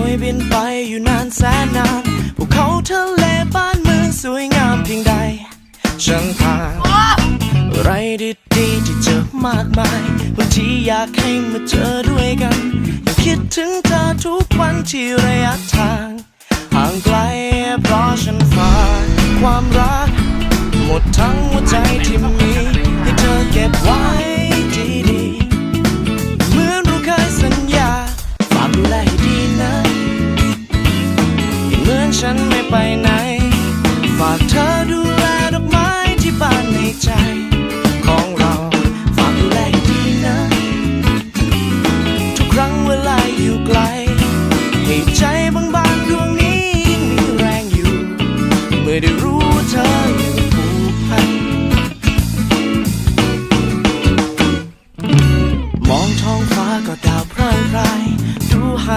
วยบินไปอยู่นานแสนนานภูเขาทะเลบ้านเมืองสวยงามเพียงใด ฉันผ่านอะไรดีๆที่เจอมากมายบางทีอยากให้มาเจอด้วยกัน ยังคิดถึงเธอทุกวันที่ระยะทาง ห่างไกลเพราะฉันฝากความรัก หมดทั้งหัวใจที่มีให้เธอเก็บไว้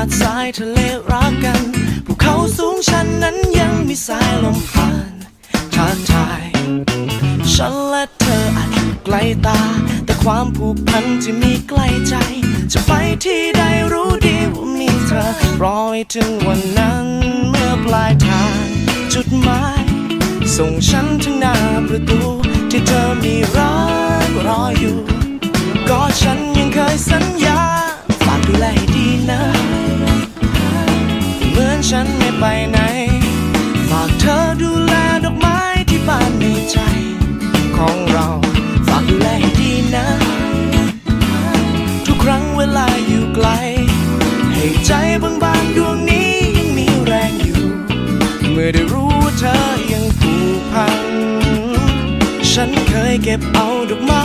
ดูหาดทรายทะเลรักกันภูเขาสูงชันนั้นยังมีสายลมผ่านทักทาย ฉันและเธออาจอยู่ไกลตา แต่ความผูกพันที่มีใกล้ใจ จะไปที่ใดรู้ดีว่ามีเธอ รอให้ถึงวันนั้นเมื่อปลายทางจุดหมาย ส่งฉันถึงหน้าประตู ที่เธอมีรักรออยู่ ก็ฉันยังเคยสัญญา ไปไหน ฝากเธอดูแลดอกไม้ที่บ้านในใจ ของเรา ฝากดูแลให้ดีนะ ทุกครั้งเวลาอยู่ไกล ให้ใจบางๆดวงนี้ยังมีแรงอยู่ เมื่อได้รู้ว่าเธอยังผูกพัน ฉันเคยเก็บเอาดอกไม้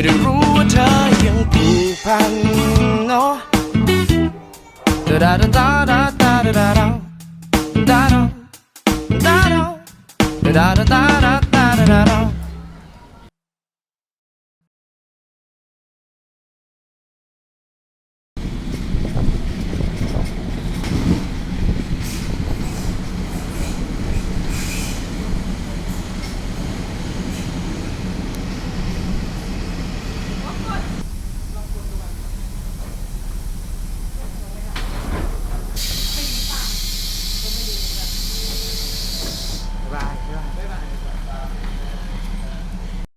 เมื่อได้รู้ว่าเธอยังผูกพันเนาะดาดาดาดาดาดาดาดาดาดาดาดาดาดาดาดาดาดา